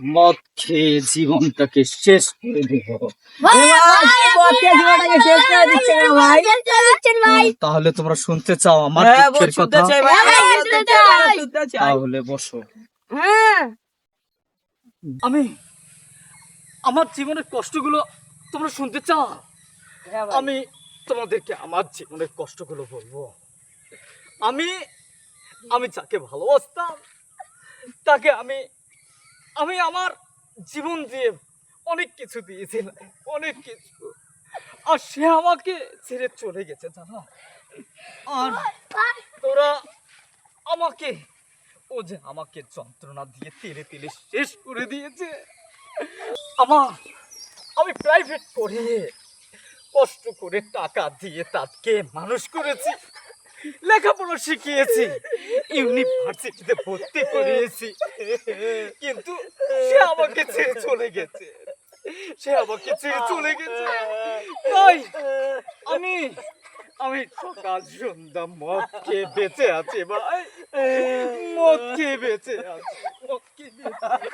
মদ খেয়ে জীবনটাকে শেষ করে দেব। তাহলে তোমরা শুনতে চাও আমার হ্যাঁ, দুঃখের কথা? হ্যাঁ। তাহলে বসো। আমি আমার জীবনের কষ্টগুলো তোমরা শুনতে চাও? আমি তোমাদেরকে আমার জীবনের কষ্টগুলো বলব। আমি আমি যাকে ভালোবাসতাম তাকে আমি আমি আমার জীবন দিয়ে অনেক কিছু দিয়েছিলাম অনেক কিছু। আর সে আমাকে ছেড়ে চলে গেছে, জানো? আর তোরা আমাকে, ও যে আমাকে যন্ত্রণা দিয়ে তেলে তেলে শেষ করে দিয়েছে। আমার, আমি প্রাইভেট পড়ে কষ্ট করে টাকা দিয়ে তাকে মানুষ করেছি। লেখাপড়া শিখিয়েছি। ইউনিভার্সিটিতে ভর্তি করিয়েছি। কিন্তু সে আমাকে ছেড়ে চলে গেছে। সে আমাকে ছেড়ে চলে গেছে। তাই আমি আমি সকাল সন্ধ্যা মদ খেয়ে বেঁচে আছি ভাই। মদ খেয়ে বেঁচে আছি। মদ খেয়ে বেঁচে আছি।